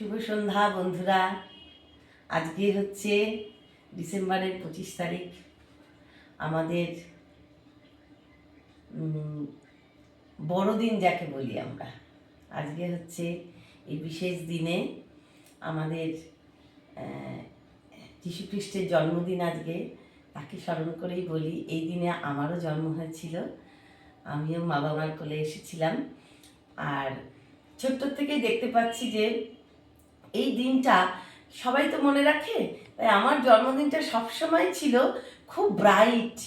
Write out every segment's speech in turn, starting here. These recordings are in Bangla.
শুভ সন্ধ্যা, বন্ধুরা। আজকে হচ্ছে ডিসেম্বরের পঁচিশ তারিখ। আমাদের বড়দিন যাকে বলি আমরা। আজকে হচ্ছে এই বিশেষ দিনে আমাদের খ্রিস্টের জন্মদিন আজকে। তাকে স্মরণ করেই বলি, এই দিনে আমারও জন্ম হয়েছিল। আমিও মা বাবার কোলে এসেছিলাম। আর ছোট্ট থেকেই দেখতে পাচ্ছি যে এই দিনটা সবাই তো মনে রাখে, তাই আমার জন্মদিনটা সবসময় ছিল খুব ব্রাইট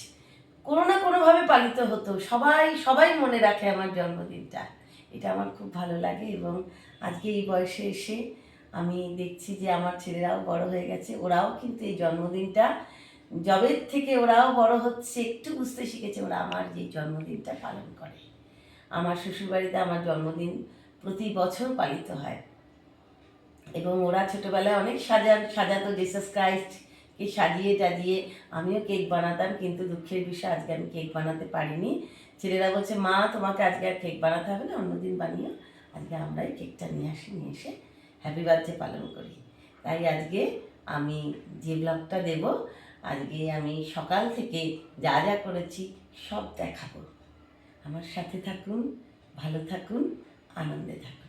কোনো না কোনোভাবে পালিত হতো। সবাই সবাই মনে রাখে আমার জন্মদিনটা। এটা আমার খুব ভালো লাগে এবং আজকে এই বয়সে এসে আমি দেখছি যে আমার ছেলেরাও বড় হয়ে গেছে, ওরাও কিন্তু এই জন্মদিনটা জবের থেকে ওরাও বড় হচ্ছে, একটু বুঝতে শিখেছে ওরা আমার যে জন্মদিনটা পালন করে। আমার শ্বশুরবাড়িতে আমার জন্মদিন প্রতি বছর পালিত হয়। এবং ওরা ছোটোবেলায় অনেক সাজা, সাজাতো জেসাস ক্রাইস্টকে সাজিয়ে টাজিয়ে আমিও কেক বানাতাম, কিন্তু দুঃখের বিষয় আজকে আমি কেক বানাতে পারিনি। ছেলেরা বলছে, মা, তোমাকে আজকে আর কেক বানাতে হবে না, অন্যদিন বানিও। আজকে আমরাই কেকটা নিয়ে আসি, নিয়ে এসে হ্যাপি বার্থডে পালন করি। তাই আজকে আমি যে ব্লগটা দেব, আজকে আমি সকাল থেকে যা যা করেছি সব দেখাবো। আমার সাথে থাকুন, ভালো থাকুন, আনন্দে থাকুন।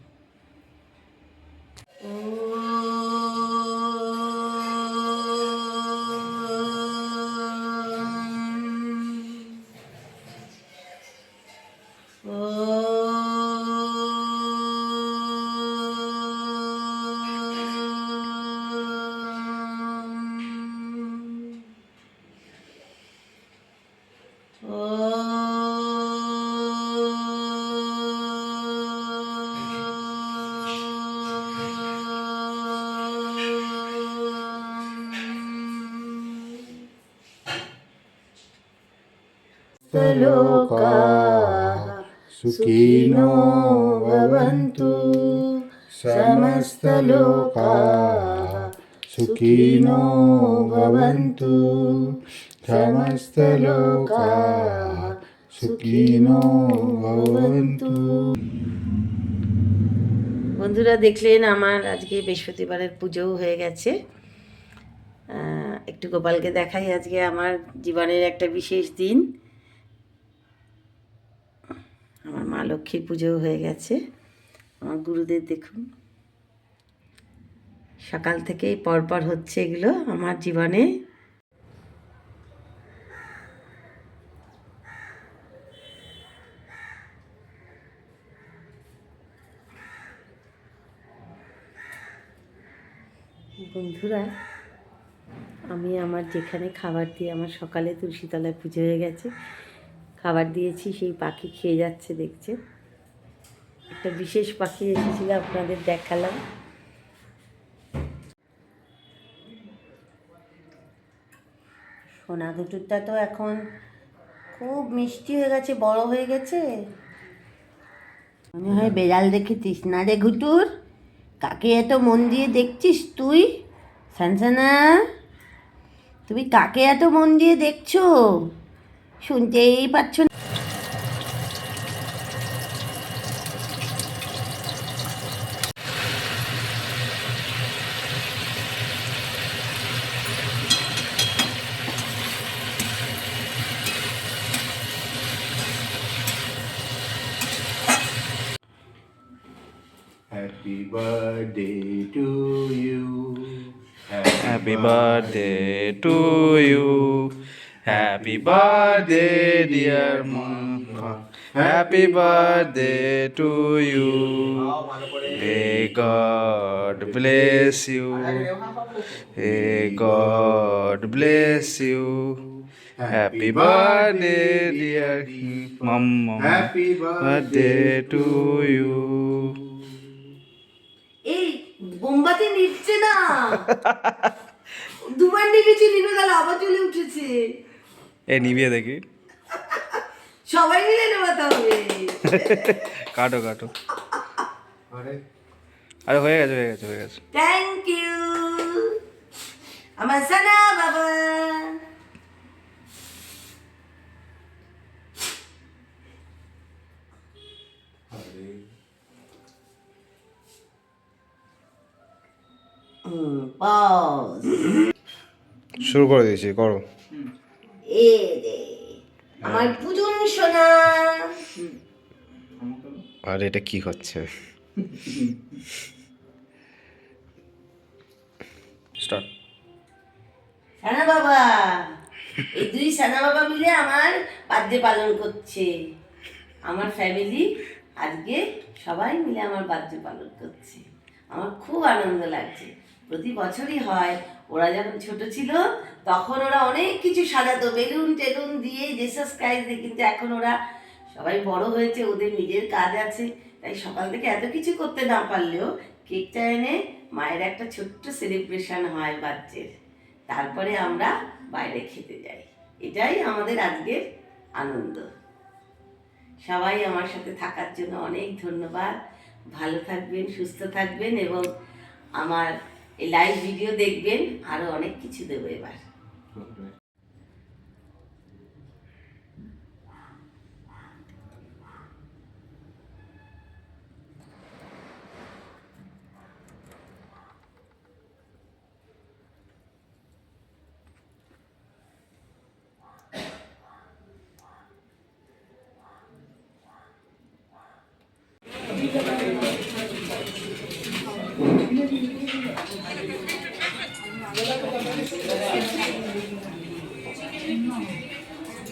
Oh. लोकाः सुखिनो भवन्तु समस्तलोकाः सुखिनो भवन्तु समस्तलोकाः सुखिनो भवन्तु বন্ধুরা দেখলেন আমার আজকে বৃহস্পতিবারের পুজোও হয়ে গেছে আহ, একটু গোপালকে দেখাই আজকে আমার জীবনের একটা বিশেষ দিন লক্ষ্মীর পুজোও হয়ে গেছে। আমার গুরুদের দেখুন। সকাল থেকেই পরপর হচ্ছে এগুলো আমার জীবনে। বন্ধুরা, আমি আমার যেখানে খাবার দিয়ে আমার সকালে তুলসীতলায় পুজো হয়ে গেছে খাবার দিয়েছি, সেই পাখি খেয়ে যাচ্ছে দেখছে। একটা বিশেষ পাখি এসেছিল আপনাদের দেখালাম। সোনা দুটোরটা তো এখন খুব মিষ্টি হয়ে গেছে, বড় হয়ে গেছে। মনে হয় বেড়াল দেখেছিস না রে ঘুটুর? কাকে এত মন দিয়ে দেখছিস তুই? সানসানা, তুমি কাকে এত মন দিয়ে দেখছ? শুনতেই পাচ্ছ না Happy birthday to you. Happy birthday to you. Happy birthday, dear mama. Happy birthday to you. May God bless you. May God bless you. Happy birthday, dear mama. Happy Birthday to you. এই বোম্বাতে নিচ্ছে না দুবার নিবেছে নিবে গেল আবার চলে উঠেছে এ নিবিয়ে দেখি। সবাই মিলে নেবাতে হবে কাটো কাটো। আরে আরে হয়ে গেছে হয়ে গেছে হয়ে গেছে। থ্যাংক ইউ আমার সানা বাবা। শুরু করে দিয়েছি করো। এ আমার পুজুন সোনা। আর এটা কি হচ্ছে? স্টার্ট সানা বাবা এই দুই সানা বাবা মিলে আমার বার্থডে পালন করছে। আমার ফ্যামিলি আজকে সবাই মিলে আমার বার্থডে পালন করছে। আমার খুব আনন্দ লাগছে। প্রতি বছরই হয়। ওরা যখন ছোট ছিল, তখন ওরা অনেক কিছু সাজাতো। বেলুন টেলুন দিয়ে জেসাস ক্রাইস্ট দিয়ে, কিন্তু এখন ওরা সবাই বড় হয়েছে, ওদের নিজের কাজ আছে। তাই সকাল থেকে এত কিছু করতে না পারলেও কেকটা এনে মায়ের একটা ছোট্ট সেলিব্রেশন হয় বাচ্চের। তারপরে আমরা বাইরে খেতে যাই। এটাই আমাদের আজকের আনন্দ। সবাই আমার সাথে থাকার জন্য অনেক ধন্যবাদ। ভালো থাকবেন, সুস্থ থাকবেন এবং আমার এই লাইভ ভিডিও দেখবেন আরও অনেক কিছু দেবো এবার।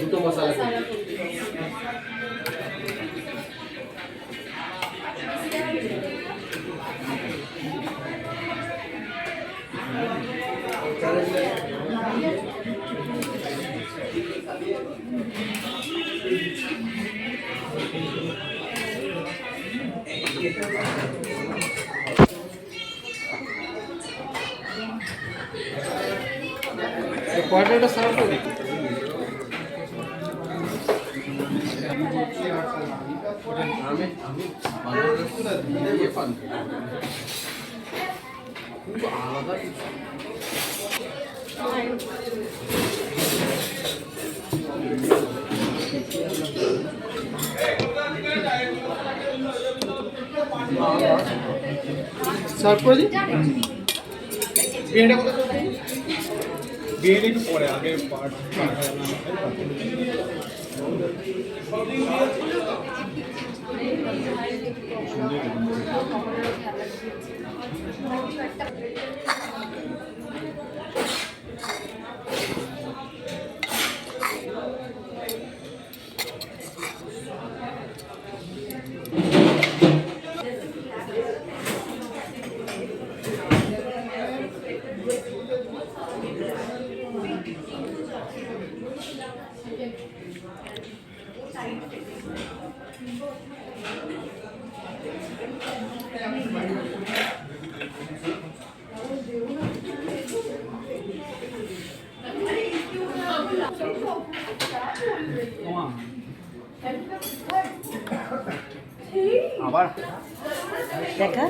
দুটো মশলা সার্ভ করে দিই। বিয়েটা কোথায়? চলছে পরে আগে পার্ট আবার? দেখা।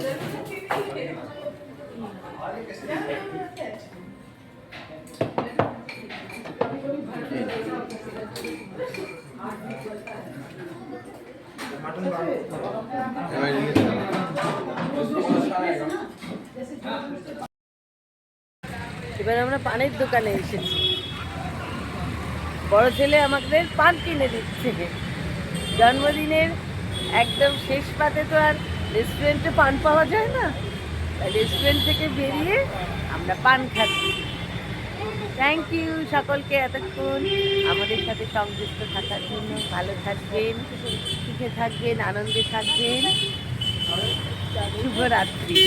এবার আমরা পানের দোকানে এসেছি। বড় ছেলে আমাদের পান কিনে দিচ্ছে। জন্মদিনের একদম শেষ পাতে তো আর রেস্টুরেন্টে পান পাওয়া যায় না। রেস্টুরেন্ট থেকে বেরিয়ে আমরা পান খাচ্ছি। থ্যাংক ইউ সকলকে এতক্ষণ আমাদের সাথে সংযুক্ত থাকার জন্য। ভালো থাকবেন, সুখে থাকবেন, আনন্দে থাকবেন। শুভরাত্রি।